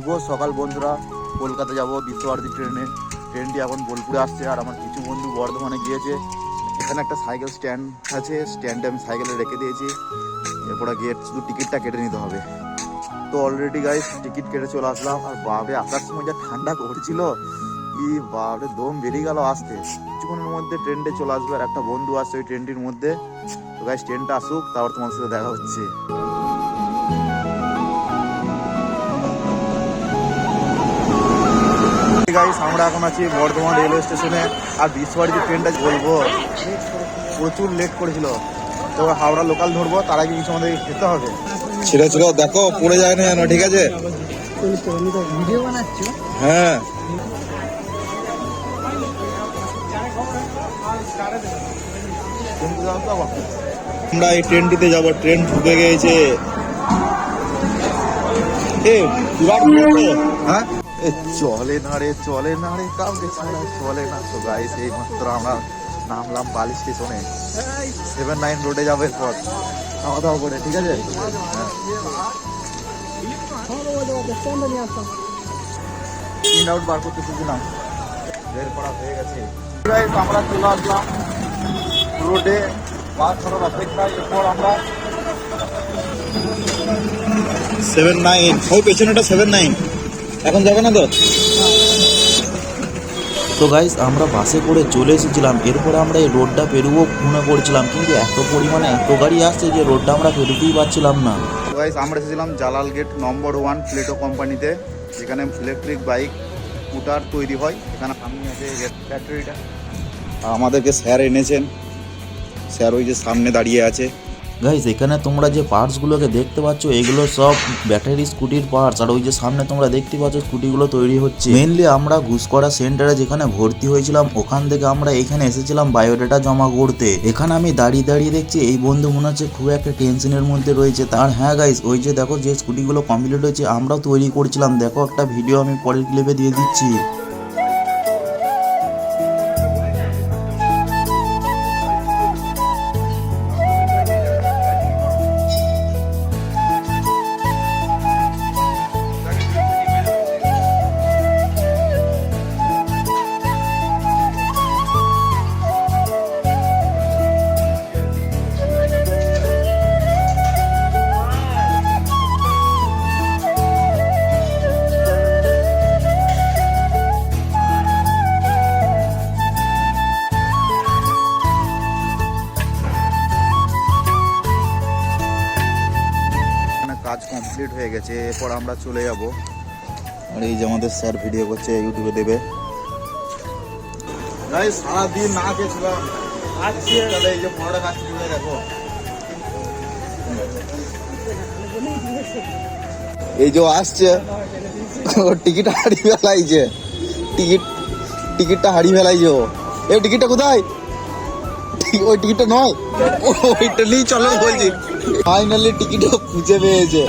শুভ সকাল বন্ধুরা। কলকাতা যাব, বিশ্বভারতী ট্রেনে। ট্রেনটি এখন বোলপুরে আসছে আর আমার কিছু বন্ধু বর্ধমানে গিয়েছে। এখানে একটা সাইকেল স্ট্যান্ড আছে, স্ট্যান্ডে আমি সাইকেলে রেখে দিয়েছি। এরপরে গিয়ে শুধু টিকিটটা কেটে নিতে হবে। তো অলরেডি গাইস টিকিট কেটে চলে আসলাম। আর বাবে আসার সময় যা ঠান্ডা করছিল, কি বাবরে দম বেরিয়ে গেল আসতে। কিছুক্ষণের মধ্যে ট্রেনটা চলে আসবে আর একটা বন্ধু আসছে ওই ট্রেনটির মধ্যে। তো গাইস ট্রেনটা আসুক, তারপর তোমার সাথে দেখা হচ্ছে। গাইস আমরা এখন আছি বর্ধমান রেলওয়ে স্টেশনে। আর বিশ্ববাড়িতে ট্রেনটা বলব প্রচুর লেট করেছিল। তো হাওড়া লোকাল ধরবো তার আগে কিছু আমাদের খেতে হবে। ছিল ছিল দেখো পড়ে যায় না যেন ঠিক আছে? হ্যাঁ? আমরা এই ট্রেনটিতে যাব ট্রেন ঢুকে গিয়েছে। এ বিরাট হ্যাঁ? চলে না রে, চলে না রে, কাউকে ছাড়া চলে না। তো গাইস এই মাত্র আমরা নামলাম বালি স্টেশনে। সেভেন নাইন রোডে যাব এরপর। খাওয়া দাওয়া করে, ঠিক আছে? প্রিন্ট আউট বার করতে শিখছিলাম। বের করা হয়ে গেছে। আমরা চলে আসলাম রোডে বাস ধরার অপেক্ষায়। এরপর আমরা সেভেন নাইন ওই পেছনেটা সেভেন নাইন এখন যাবে না তো? তো গাইস আমরা বাসে করে চলে এসেছিলাম। এরপরে আমরা এই রোডটা পেরুবো মনে করছিলাম কিন্তু এত পরিমাণে এত গাড়ি আসছে যে রোডটা আমরা পেরোতেই পারছিলাম না। গাইস আমরা এসেছিলাম Jalal gate number one Plato কোম্পানিতে যেখানে ইলেকট্রিক বাইক স্কুটার তৈরি হয়। এখানে সামনে আছে ফ্যাক্টরিটা আমাদেরকে স্যার এনেছেন। স্যার ওই যে সামনে দাঁড়িয়ে আছে। গাইস এখানে তোমরা যে পার্টসগুলোকে দেখতে পাচ্ছ, এগুলো সব ব্যাটারি স্কুটির পার্টস আর ওই যে সামনে তোমরা দেখতে পাচ্ছ স্কুটিগুলো তৈরি হচ্ছে। মেনলি আমরা ঘুষকরা সেন্টারে যেখানে ভর্তি হয়েছিলাম, ওখান থেকে আমরা এখানে এসেছিলাম বায়োডাটা জমা করতে। এখানে আমি দাঁড়িয়ে দাঁড়িয়ে দেখছি, এই বন্ধু মনে হচ্ছে খুব একটা টেনশনের মধ্যে রয়েছে। তার হ্যাঁ গাইস ওই যে দেখো যে স্কুটিগুলো কমপ্লিট হয়েছে, আমরাও তৈরি করছিলাম। দেখো একটা ভিডিও আমি পরের ক্লিপে দিয়ে দিচ্ছি। কাজ কমপ্লিট হয়ে গেছে, এরপর আমরা চলে যাব। আর এই যে আমাদের স্যার ভিডিও করছে ইউটিউবে দেবে। সারাদিন না গেছিলাম এই যে পরোটা কাজ করে আসছে টিকিট হারিয়ে ফেলাইছে। টিকিট, টিকিটটা হারিয়ে ফেলাইছে ও। এই টিকিটটা কোথায়? ওই টিকিটটা নয়। ওইটা নিয়ে চলো বলছি। ফাইনালি টিকিটও খুঁজে পেয়েছে।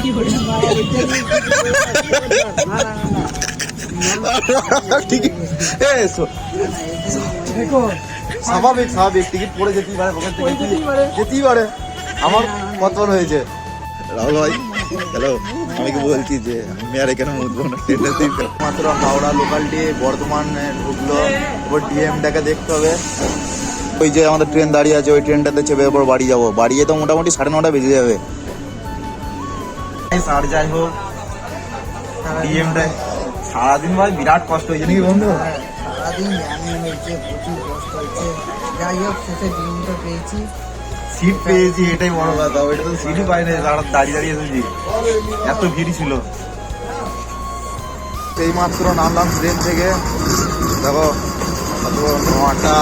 স্বাভাবিক স্বাভাবিক টিকিট পড়ে যেতেই পারে পকেট থেকে যেতেই পারে। আমার পতন হয়েছে। রাহুল ভাই হ্যালো আমি কি বলছি যে আমি আর এখানে উঠবো না ট্রেনের দিন মাত্র হাওড়া লোকাল দিয়ে বর্ধমানে ঢুকলো। এবার ডিএমটাকে দেখতে হবে। ওই যে আমাদের ট্রেন দাঁড়িয়ে আছে ওই ট্রেনটাতে চেপে এরপর বাড়ি যাব। বাড়ি যেতে মোটামুটি সাড়ে নটা বেজে যাবে। আর যাই হোক ডিএমটা সারাদিন ভাই বিরাট কষ্ট হয়েছে নাকি বন্ধু? সারাদিন জ্যাম হয়েছে প্রচুর কষ্ট হয়েছে। যাই হোক শেষে ডিমটা পেয়েছি। সিট পেয়েছি এটাই বড় কথা। ওইটা তো সিটই পাই না দাঁড়া দাঁড়িয়ে দাঁড়িয়ে এসেছি। এত ভিড় ছিল। এই মাত্র নামলাম ট্রেন থেকে। দেখো কত নটা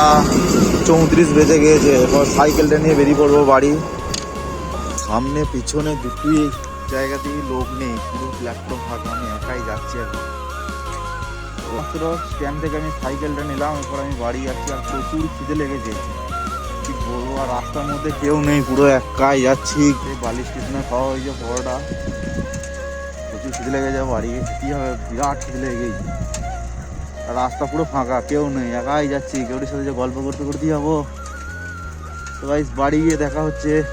চৌত্রিশ বেজে গিয়েছে। এরপর সাইকেলটা নিয়ে বেরিয়ে পড়ব বাড়ি। সামনে, পিছনে দুটোই জায়গাতেই লোক নেই পুরো প্ল্যাটফর্ম ফাঁকা আমি একাই যাচ্ছি এখন। মাত্র স্ট্যান্ড থেকে আমি সাইকেলটা নিলাম, এরপর আমি বাড়ি যাচ্ছি, আর প্রচুর খিদে লেগেছে। কি বলব, আর রাস্তার মধ্যে কেউ নেই, পুরো একাই যাচ্ছি। বালি স্টেশনে খাওয়া হয়েছে পরোটা। প্রচুর খিদে লেগে যাবে বাড়ি খেতেই হবে, বিরাট খিদে লেগে গেছে আর রাস্তা পুরো ফাঁকা, কেউ নেই, একাই যাচ্ছি। কেউটির সাথে যে গল্প করতে করতেই যাব। তো গাইস বাড়ি গিয়ে দেখা হচ্ছে।